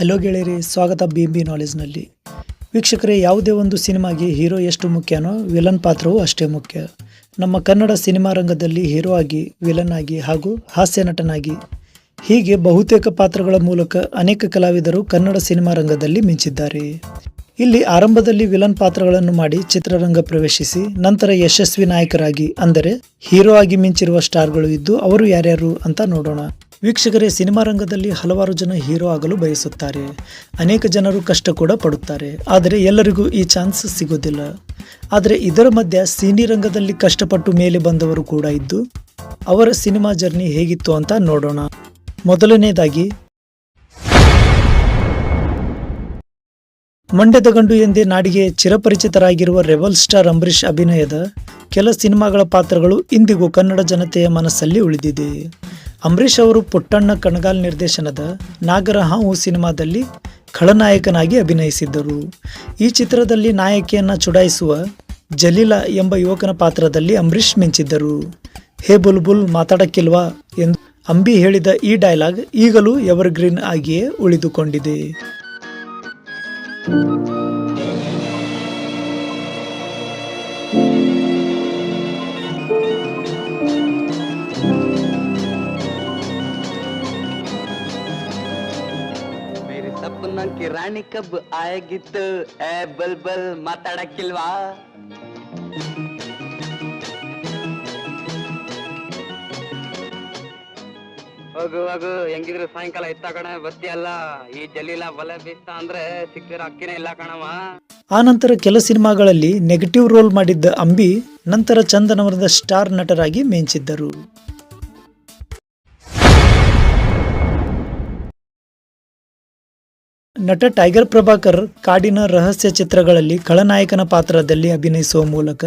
Hello ಗೆಳೆಯರಿ, ಸ್ವಾಗತ B B ನಾಲೆಜ್ನಲ್ಲಿ ವೀಕ್ಷಕರೇ, ಯಾವುದೇ ಒಂದು ಸಿನಿಮಾಗೆ ಹೀರೋ ಎಷ್ಟು ಮುಖ್ಯನೋ, ವಿಲನ್ ಪಾತ್ರವೂ ಅಷ್ಟೇ ಮುಖ್ಯ. ನಮ್ಮ ಕನ್ನಡ ಸಿನಿಮಾ ರಂಗದಲ್ಲಿ ಹೀರೋ ಆಗಿ, ವಿಲನ್ ಆಗಿ ಹಾಗೂ ಹಾಸ್ಯ ನಟನಾಗಿ, ಹೀಗೆ ಬಹುತೇಕ ಪಾತ್ರಗಳ ಮೂಲಕ ಅನೇಕ ಕಲಾವಿದರು ಕನ್ನಡ ಸಿನಿಮಾ ರಂಗದಲ್ಲಿ ಮಿಂಚಿದ್ದಾರೆ. ಇಲ್ಲಿ ಆರಂಭದಲ್ಲಿ ವಿಲನ್ ಪಾತ್ರಗಳನ್ನು ಮಾಡಿ ಚಿತ್ರರಂಗ ಪ್ರವೇಶಿಸಿ, ನಂತರ ಯಶಸ್ವಿ ನಾಯಕರಾಗಿ, ಅಂದರೆ ಹೀರೋ ಆಗಿ ಮಿಂಚಿರುವ ಸ್ಟಾರ್ಗಳು ಇದ್ದು, ಅವರು ಯಾರ್ಯಾರು ಅಂತ ನೋಡೋಣ. ವೀಕ್ಷಕರೇ, ಸಿನಿಮಾ ರಂಗದಲ್ಲಿ ಹಲವಾರು ಜನ ಹೀರೋ ಆಗಲು ಬಯಸುತ್ತಾರೆ. ಅನೇಕ ಜನರು ಕಷ್ಟ ಕೂಡ ಪಡುತ್ತಾರೆ. ಆದರೆ ಎಲ್ಲರಿಗೂ ಈ ಚಾನ್ಸ್ ಸಿಗೋದಿಲ್ಲ ಆದರೆ ಇದರ ಮಧ್ಯೆ ಸಿನಿ ರಂಗದಲ್ಲಿ ಕಷ್ಟಪಟ್ಟು ಮೇಲೆ ಬಂದವರು ಕೂಡ ಇದ್ದು, ಅವರ ಸಿನಿಮಾ ಜರ್ನಿ ಹೇಗಿತ್ತು ಅಂತ ನೋಡೋಣ. ಮೊದಲನೇದಾಗಿ, ಮಂಡ್ಯದ ಗಂಡು ಎಂದೇ ನಾಡಿಗೆ ಚಿರಪರಿಚಿತರಾಗಿರುವ ರೆಬಲ್ ಸ್ಟಾರ್ ಅಂಬರೀಷ್ ಅಭಿನಯದ ಕೆಲ ಸಿನಿಮಾಗಳ ಪಾತ್ರಗಳು ಇಂದಿಗೂ ಕನ್ನಡ ಜನತೆಯ ಮನಸ್ಸಲ್ಲಿ ಉಳಿದಿದೆ. ಅಂಬರೀಷ್ ಅವರು ಪುಟ್ಟಣ್ಣ ಕಣಗಾಲ್ ನಿರ್ದೇಶನದ ನಾಗರ ಹಾವು ಸಿನಿಮಾದಲ್ಲಿ ಖಳನಾಯಕನಾಗಿ ಅಭಿನಯಿಸಿದ್ದರು. ಈ ಚಿತ್ರದಲ್ಲಿ ನಾಯಕಿಯನ್ನು ಚುಡಾಯಿಸುವ ಜಲೀಲ ಎಂಬ ಯುವಕನ ಪಾತ್ರದಲ್ಲಿ ಅಂಬರೀಷ್ ಮಿಂಚಿದ್ದರು. ಹೇ ಬುಲ್ಬುಲ್ ಮಾತಾಡಕ್ಕಿಲ್ವಾ ಎಂದು ಅಂಬಿ ಹೇಳಿದ ಈ ಡೈಲಾಗ್ ಈಗಲೂ ಎವರ್ಗ್ರೀನ್ ಆಗಿಯೇ ಉಳಿದುಕೊಂಡಿದೆ. ಮೇರಿ ಕಿರಾಣಿ ಕಿ ರಾಣಿ ಕಬ್ ಆಯಗಿತ್ತು. ಏ, ಬಲ್ ಬಲ್, ಮಾತಾಡಕ್ಕಿಲ್ವಾ? ಹೋಗು ಹೋಗು, ಹೆಂಗಿದ್ರು ಸಾಯಂಕಾಲ ಇತ್ತ ಕಣ ಬತ್ತಿಯಲ್ಲ ಈ ಜಲೀಲ ಬಲೆ ಬೀಸ್ತ ಅಂದ್ರೆ ಸಿಕ್ಕಿರೋ ಅಕ್ಕಿನೇ ಇಲ್ಲ ಕಣವ ಆನಂತರ ಕೆಲ ಸಿನಿಮಾಗಳಲ್ಲಿ ನೆಗೆಟಿವ್ ರೋಲ್ ಮಾಡಿದ್ದ ಅಂಬಿ, ನಂತರ ಚಂದನವರದ ಸ್ಟಾರ್ ನಟರಾಗಿ ಮಿಂಚಿದ್ದರು. ನಟ ಟೈಗರ್ ಪ್ರಭಾಕರ್ ಕಾಡಿನ ರಹಸ್ಯ ಚಿತ್ರಗಳಲ್ಲಿ ಖಳನಾಯಕನ ಪಾತ್ರದಲ್ಲಿ ಅಭಿನಯಿಸುವ ಮೂಲಕ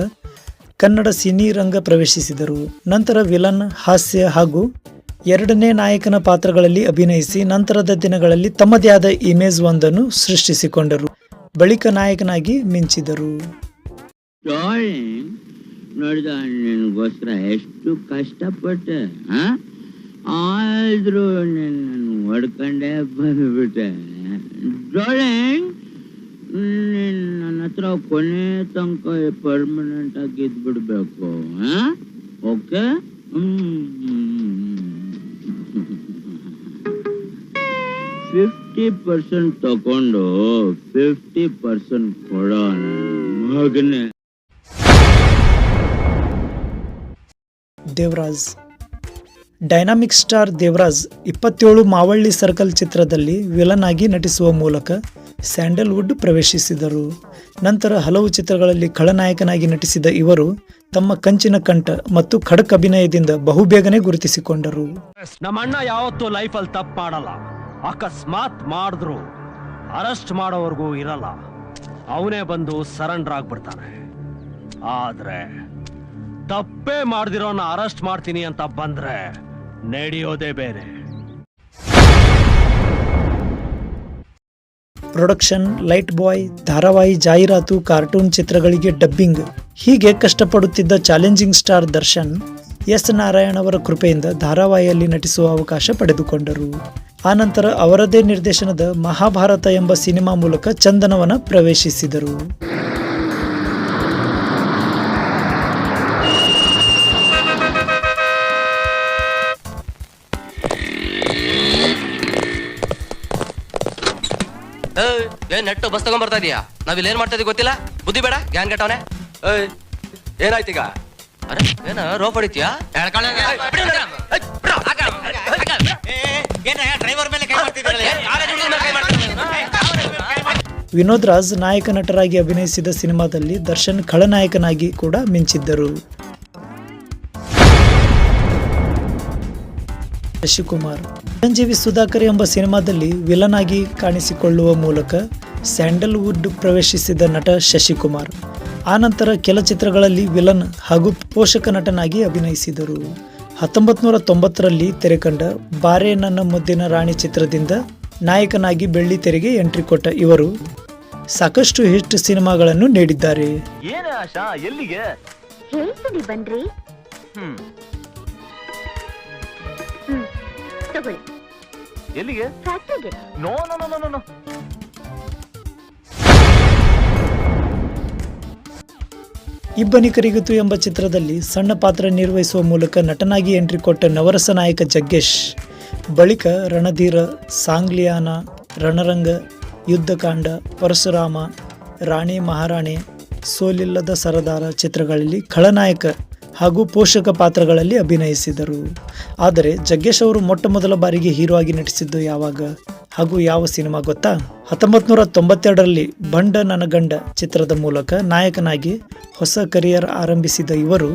ಕನ್ನಡ ಸಿನಿ ರಂಗ ಪ್ರವೇಶಿಸಿದರು. ನಂತರ ವಿಲನ್, ಹಾಸ್ಯ ಹಾಗೂ ಎರಡನೇ ನಾಯಕನ ಪಾತ್ರಗಳಲ್ಲಿ ಅಭಿನಯಿಸಿ ನಂತರದ ದಿನಗಳಲ್ಲಿ ತಮ್ಮದೇ ಆದ ಇಮೇಜ್ ಒಂದನ್ನು ಸೃಷ್ಟಿಸಿಕೊಂಡರು. ಬಳಿಕ ನಾಯಕನಾಗಿ ಮಿಂಚಿದರು. ಎಷ್ಟು ಕಷ್ಟಪಟ್ಟೆ? ಆದ್ರೂ ಹೊಡ್ಕೊಂಡೇ ಬಂದ್ಬಿಟ್ಟೆ. ಡಾರ್ಲಿಂಗ್ ನೀನ್ ನನ್ನ ಹತ್ರ ಕೊನೆ ತನಕ ಪರ್ಮನೆಂಟ್ ಆಗಿ ಇದ್ಬಿಡ್ಬೇಕು ಓಕೆ ಫಿಫ್ಟಿ ಪರ್ಸೆಂಟ್ ತಗೊಂಡು ಫಿಫ್ಟಿ ಪರ್ಸೆಂಟ್ ಕೊಡೋಣ ಮಗನೇ ದೇವರಾಜ್ ಡೈನಾಮಿಕ್ ಸ್ಟಾರ್ ದೇವರಾಜ್ ಇಪ್ಪತ್ತೇಳು ಮಾವಳ್ಳಿ ಸರ್ಕಲ್ ಚಿತ್ರದಲ್ಲಿ ವಿಲನ್ ಆಗಿ ನಟಿಸುವ ಮೂಲಕ ಸ್ಯಾಂಡಲ್ವುಡ್ ಪ್ರವೇಶಿಸಿದರು. ನಂತರ ಹಲವು ಚಿತ್ರಗಳಲ್ಲಿ ಖಳನಾಯಕನಾಗಿ ನಟಿಸಿದ ಇವರು ತಮ್ಮ ಕಂಚಿನ ಕಂಠ ಮತ್ತು ಖಡಕ್ ಅಭಿನಯದಿಂದ ಬಹುಬೇಗನೆ ಗುರುತಿಸಿಕೊಂಡರು. ನಮ್ಮ ಅಣ್ಣ ಯಾವತ್ತೂ ಲೈಫಲ್ಲಿ ತಪ್ಪು ಮಾಡಲ್ಲ ಅಕಸ್ಮಾತ್ ಮಾಡಿದ್ರು, ಅರೆಸ್ಟ್ ಮಾಡೋವರೆಗೂ ಇರಲ್ಲ. ಅವನೇ ಬಂದು ಸರೆಂಡರ್ ಆಗ್ಬಿಡ್ತಾನೆ. ಆದ್ರೆ ತಪ್ಪೇ ಮಾಡ್ದಿರೋನ ಅರೆಸ್ಟ್ ಮಾಡ್ತೀನಿ ಅಂತ ಬಂದ್ರೆ ನಡೆಯೋದೇ ಬೇರೆ. ಪ್ರೊಡಕ್ಷನ್, ಲೈಟ್ ಬಾಯ್, ಧಾರಾವಾಹಿ, ಜಾಹೀರಾತು, ಕಾರ್ಟೂನ್ ಚಿತ್ರಗಳಿಗೆ ಡಬ್ಬಿಂಗ್. ಹೀಗೆ ಕಷ್ಟಪಡುತ್ತಿದ್ದ challenging star Darshan, S Narayan ಅವರ ಕೃಪೆಯಿಂದ ಧಾರಾವಾಹಿಯಲ್ಲಿ ನಟಿಸುವ ಅವಕಾಶ ಪಡೆದುಕೊಂಡರು. ಆನಂತರ ಅವರದೇ ನಿರ್ದೇಶನದ ಮಹಾಭಾರತ ಎಂಬ ಸಿನಿಮಾ ಮೂಲಕ ಚಂದನವನ ಪ್ರವೇಶಿಸಿದರು. ಏನ್ ನೆಟ್ಟು ಬಸ್ ತಗೊಂಡ್ ಬರ್ತಾ ಇದೀಯಾ? ನಾವ್ ಇಲ್ಲಿ ಏನ್ ಮಾಡ್ತಾ ಇದೀವಿ ಗೊತ್ತಿಲ್ಲ? ಬುದ್ಧಿ ಬೇಡ ಗ್ಯಾನ್ ಕೆಟ್ಟವನೆ ಏನಾಯ್ತೀಗ ಅರೆ ಏನ ರೋಪ್ ಹೊಡಿತೀಯಾ? ವಿನೋದ್ ರಾಜ್ ನಾಯಕ ನಟರಾಗಿ ಅಭಿನಯಿಸಿದ ಸಿನಿಮಾದಲ್ಲಿ ದರ್ಶನ್ ಖಳನಾಯಕನಾಗಿ ಕೂಡ ಮಿಂಚಿದ್ದರು. ಶಶಿಕುಮಾರ್. ಚಿರಂಜೀವಿ ಸುಧಾಕರ್ ಎಂಬ ಸಿನಿಮಾದಲ್ಲಿ ವಿಲನ್ ಆಗಿ ಕಾಣಿಸಿಕೊಳ್ಳುವ ಮೂಲಕ ಸ್ಯಾಂಡಲ್ವುಡ್ ಪ್ರವೇಶಿಸಿದ ನಟ ಶಶಿಕುಮಾರ್. ಆನಂತರ ಕೆಲ ಚಿತ್ರಗಳಲ್ಲಿ ವಿಲನ್ ಹಾಗೂ ಪೋಷಕ ನಟನಾಗಿ ಅಭಿನಯಿಸಿದರು. ಹತ್ತೊಂಬತ್ತು ನೂರ ತೊಂಬತ್ತರಲ್ಲಿ ತೆರೆಕಂಡ ಬಾರೆ ನನ್ನ ಮುದ್ದಿನ ರಾಣಿ ಚಿತ್ರದಿಂದ ನಾಯಕನಾಗಿ ಬೆಳ್ಳಿ ತೆರೆಗೆ ಎಂಟ್ರಿ ಕೊಟ್ಟ ಇವರು ಸಾಕಷ್ಟು ಹಿಟ್ ಸಿನಿಮಾಗಳನ್ನು ನೀಡಿದ್ದಾರೆ. ಏನೇ ಆಶಾ ಎಲ್ಲಿಗೆ? ನೋ ಇಬ್ಬನಿಕರಿಗಿತು ಎಂಬ ಚಿತ್ರದಲ್ಲಿ ಸಣ್ಣ ಪಾತ್ರ ನಿರ್ವಹಿಸುವ ಮೂಲಕ ನಟನಾಗಿ ಎಂಟ್ರಿ ಕೊಟ್ಟ ನವರಸ ನಾಯಕ ಜಗ್ಗೇಶ್. ಬಳಿಕ ರಣಧೀರ, ಸಾಂಗ್ಲಿಯಾನ, ರಣರಂಗ, ಯುದ್ಧಕಾಂಡ, ಪರಶುರಾಮ, ರಾಣಿ ಮಹಾರಾಣಿ, ಸೋಲಿಲ್ಲದ ಸರದಾರ ಚಿತ್ರಗಳಲ್ಲಿ ಖಳನಾಯಕ ಹಾಗೂ ಪೋಷಕ ಪಾತ್ರಗಳಲ್ಲಿ ಅಭಿನಯಿಸಿದರು. ಆದರೆ ಜಗ್ಗೇಶ್ ಅವರು ಮೊಟ್ಟ ಮೊದಲ ಬಾರಿಗೆ ಹೀರೋ ಆಗಿ ನಟಿಸಿದ್ದು ಯಾವಾಗ? ಹಾಗೂ ಯಾವ ಸಿನಿಮಾ ಗೊತ್ತಾ? ಹತ್ತೊಂಬತ್ತು ನೂರ ತೊಂಬತ್ತೆರಡರಲ್ಲಿ ಬಂಡ ನನ್ನ ಗಂಡ ಚಿತ್ರದ ಮೂಲಕ ನಾಯಕನಾಗಿ ಹೊಸ ಕರಿಯರ್ ಆರಂಭಿಸಿದ ಇವರು.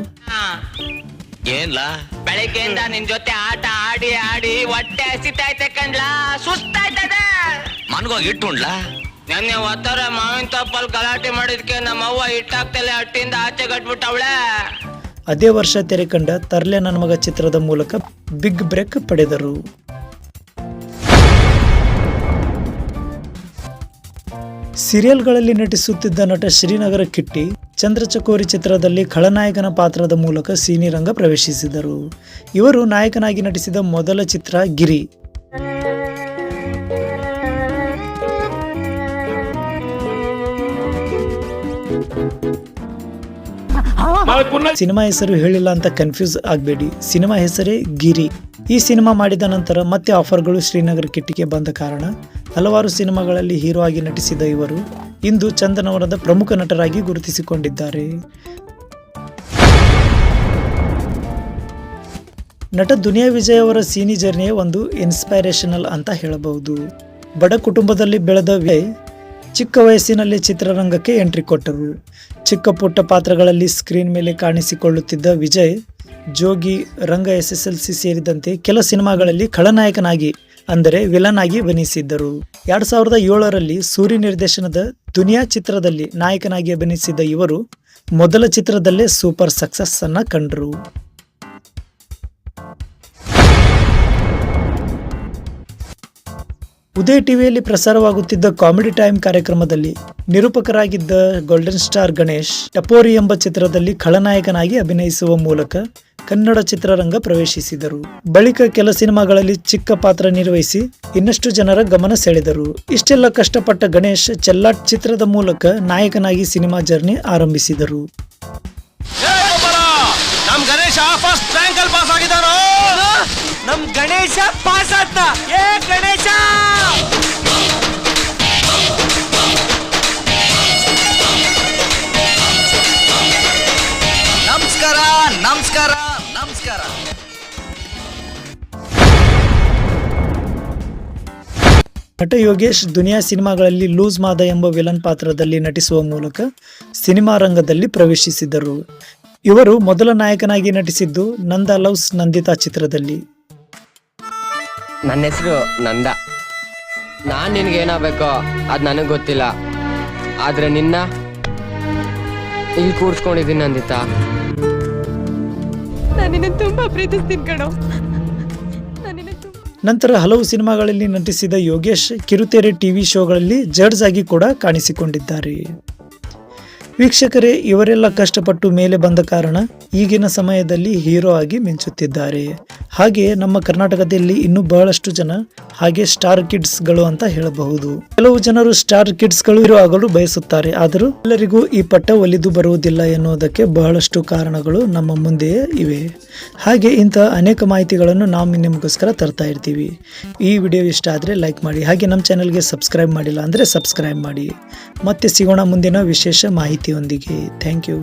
ಏನ್ಲಾ? ಬೆಳಿಗ್ಗೆಯಿಂದ ನಿನ್ ಜೊತೆ ಆಟ ಆಡಿ ಆಡಿ ಹೊಟ್ಟೆ ಹಸಿತೈತೆ ಕಣ್ಲಾ? ಸುಸ್ತಾಯ್ತದೆ. ಮನ್ಗೋಗಿ ಇಟ್ಟುಂಡ್ಲಾ ನೆನ್ನೆ ಒತ್ತರ ಮಾವಿನ ತಪ್ಪಲ್ಲಿ ಗಲಾಟೆ ಮಾಡಿದ್ಕೆ ನಮ್ಮವ್ವ ಅಟ್ಟಿಂದ ಹಟ್ಟಿಂದ ಆಚೆ ಕಟ್ಬಿಟ್ಟವಳೆ. ಅದೇ ವರ್ಷ ತೆರೆ ಕಂಡ ತರ್ಲೆ ನನ್ನ ಮಗ ಚಿತ್ರದ ಮೂಲಕ ಬಿಗ್ ಬ್ರೇಕ್ ಪಡೆದರು. ಸೀರಿಯಲ್ಗಳಲ್ಲಿ ನಟಿಸುತ್ತಿದ್ದ ನಟ ಶ್ರೀನಗರ ಕಿಟ್ಟಿ, ಚಂದ್ರಚಕೋರಿ ಚಿತ್ರದಲ್ಲಿ ಖಳನಾಯಕನ ಪಾತ್ರದ ಮೂಲಕ ಸಿನಿರಂಗ ಪ್ರವೇಶಿಸಿದರು. ಇವರು ನಾಯಕನಾಗಿ ನಟಿಸಿದ ಮೊದಲ ಚಿತ್ರ ಗಿರಿ. ಸಿನಿಮಾ ಹೆಸರು ಹೇಳಿಲ್ಲ ಅಂತ ಕನ್ಫ್ಯೂಸ್ ಆಗಬೇಡಿ. ಸಿನಿಮಾ ಹೆಸರೇ ಗಿರಿ. ಈ ಸಿನಿಮಾ ಮಾಡಿದ ನಂತರ ಮತ್ತೆ ಆಫರ್ಗಳು ಶ್ರೀನಗರ ಕಿಟ್ಟಿಗೆ ಬಂದ ಕಾರಣ ಹಲವಾರು ಸಿನಿಮಾಗಳಲ್ಲಿ ಹೀರೋ ಆಗಿ ನಟಿಸಿದ ಇವರು ಇಂದು ಚಂದನವರದ ಪ್ರಮುಖ ನಟರಾಗಿ ಗುರುತಿಸಿಕೊಂಡಿದ್ದಾರೆ. ನಟ ದುನಿಯಾ ವಿಜಯ್ ಅವರ ಸೀನಿ ಜರ್ನಿಯೇ ಒಂದು ಇನ್ಸ್ಪೈರೇಷನಲ್ ಅಂತ ಹೇಳಬಹುದು. ಬಡ ಕುಟುಂಬದಲ್ಲಿ ಬೆಳೆದ ವಿಜಯ್ ಚಿಕ್ಕ ವಯಸ್ಸಿನಲ್ಲಿ ಚಿತ್ರರಂಗಕ್ಕೆ ಎಂಟ್ರಿ ಕೊಟ್ಟರು. ಚಿಕ್ಕ ಪುಟ್ಟ ಪಾತ್ರಗಳಲ್ಲಿ ಸ್ಕ್ರೀನ್ ಮೇಲೆ ಕಾಣಿಸಿಕೊಳ್ಳುತ್ತಿದ್ದ Vijay, Jogi, Ranga S S L C ಸೇರಿದಂತೆ ಕೆಲ ಸಿನಿಮಾಗಳಲ್ಲಿ ಖಳನಾಯಕನಾಗಿ ಅಂದರೆ ವಿಲನ್ ಆಗಿ ಅಭಿನಯಿಸಿದ್ದರು. ಎರಡ್ ಸಾವಿರದ ಏಳರಲ್ಲಿ ಸೂರಿ ನಿರ್ದೇಶನದ ದುನಿಯಾ ಚಿತ್ರದಲ್ಲಿ ನಾಯಕನಾಗಿ ಅಭಿನಯಿಸಿದ ಇವರು ಮೊದಲ ಚಿತ್ರದಲ್ಲೇ ಸೂಪರ್ ಸಕ್ಸಸ್ ಅನ್ನ ಕಂಡರು. ಉದಯ್ ಟಿವಿಯಲ್ಲಿ ಪ್ರಸಾರವಾಗುತ್ತಿದ್ದ ಕಾಮಿಡಿ ಟೈಮ್ ಕಾರ್ಯಕ್ರಮದಲ್ಲಿ ನಿರೂಪಕರಾಗಿದ್ದ ಗೋಲ್ಡನ್ ಸ್ಟಾರ್ ಗಣೇಶ್, ಟಪೋರಿ ಎಂಬ ಚಿತ್ರದಲ್ಲಿ ಖಳನಾಯಕನಾಗಿ ಅಭಿನಯಿಸುವ ಮೂಲಕ ಕನ್ನಡ ಚಿತ್ರರಂಗ ಪ್ರವೇಶಿಸಿದರು. ಬಳಿಕ ಕೆಲ ಸಿನಿಮಾಗಳಲ್ಲಿ ಚಿಕ್ಕ ಪಾತ್ರ ನಿರ್ವಹಿಸಿ ಇನ್ನಷ್ಟು ಜನರ ಗಮನ ಸೆಳೆದರು. ಇಷ್ಟೆಲ್ಲ ಕಷ್ಟಪಟ್ಟ ಗಣೇಶ್ ಚೆಲ್ಲಾಟ್ ಚಿತ್ರದ ಮೂಲಕ ನಾಯಕನಾಗಿ ಸಿನಿಮಾ ಜರ್ನಿ ಆರಂಭಿಸಿದರು. ನಮ್ ಗಣೇಶ ಪಾಸ್ ಏ ಗಣೇಶ! ನಟ ಯೋಗೇಶ್ ದುನಿಯಾ ಸಿನಿಮಾಗಳಲ್ಲಿ ಲೂಸ್ ಮಾದ ಎಂಬ ವಿಲನ್ ಪಾತ್ರದಲ್ಲಿ ನಟಿಸುವ ಮೂಲಕ ಸಿನಿಮಾ ರಂಗದಲ್ಲಿ ಪ್ರವೇಶಿಸಿದರು. ಇವರು ಮೊದಲ ನಾಯಕನಾಗಿ ನಟಿಸಿದ್ದು ನಂದ ಲವ್ಸ್ ನಂದಿತಾ ಚಿತ್ರದಲ್ಲಿ. ನನ್ನ ಹೆಸರು ನಂದ. ನಾನು ನಿನ್ಗೆ ಏನಾಗಬೇಕೋ ಅದು ನನಗೆ ಗೊತ್ತಿಲ್ಲ. ಆದರೆ ನಿನ್ನ ಇಲ್ಲಿ ಕೂರ್ಸ್ಕೊಂಡಿದ್ದೀನಿ ನಂದಿತಾ. ನಾನಿನ್ನ ತುಂಬಾ ಪ್ರೀತಿಸ್ತೀನಿ ಕಣೋ. ನಂತರ ಹಲವು ಸಿನಿಮಾಗಳಲ್ಲಿ ನಟಿಸಿದ ಯೋಗೇಶ್ ಕಿರುತೆರೆ ಟಿವಿ ಶೋಗಳಲ್ಲಿ ಜಡ್ಜ್ ಆಗಿ ಕೂಡ ಕಾಣಿಸಿಕೊಂಡಿದ್ದಾರೆ. ವೀಕ್ಷಕರೇ, ಇವರೆಲ್ಲ ಕಷ್ಟಪಟ್ಟು ಮೇಲೆ ಬಂದ ಕಾರಣ ಈಗಿನ ಸಮಯದಲ್ಲಿ ಹೀರೋ ಆಗಿ ಮಿಂಚುತ್ತಿದ್ದಾರೆ. ಹಾಗೆ ನಮ್ಮ ಕರ್ನಾಟಕದಲ್ಲಿ ಇನ್ನೂ ಬಹಳಷ್ಟು ಜನ ಹಾಗೆ ಸ್ಟಾರ್ ಕಿಡ್ಸ್ಗಳು ಅಂತ ಹೇಳಬಹುದು. ಕೆಲವು ಜನರು ಸ್ಟಾರ್ ಕಿಡ್ಸ್ಗಳು ಹೀರೋ ಆಗಲು ಬಯಸುತ್ತಾರೆ. ಆದರೂ ಎಲ್ಲರಿಗೂ ಈ ಪಟ್ಟ ಒಲಿದು ಬರುವುದಿಲ್ಲ ಎನ್ನುವುದಕ್ಕೆ ಬಹಳಷ್ಟು ಕಾರಣಗಳು ನಮ್ಮ ಮುಂದೆಯೇ ಇವೆ. ಹಾಗೆ ಇಂತಹ ಅನೇಕ ಮಾಹಿತಿಗಳನ್ನು ನಾವು ನಿಮಗೋಸ್ಕರ ತರ್ತಾ ಇರ್ತೀವಿ. ಈ ವಿಡಿಯೋ ಇಷ್ಟ ಆದರೆ ಲೈಕ್ ಮಾಡಿ, ಹಾಗೆ ನಮ್ಮ ಚಾನೆಲ್ಗೆ ಸಬ್ಸ್ಕ್ರೈಬ್ ಮಾಡಿಲ್ಲ ಅಂದರೆ ಸಬ್ಸ್ಕ್ರೈಬ್ ಮಾಡಿ. ಮತ್ತೆ ಸಿಗೋಣ ಮುಂದಿನ ವಿಶೇಷ ती होंदी के थैंक यू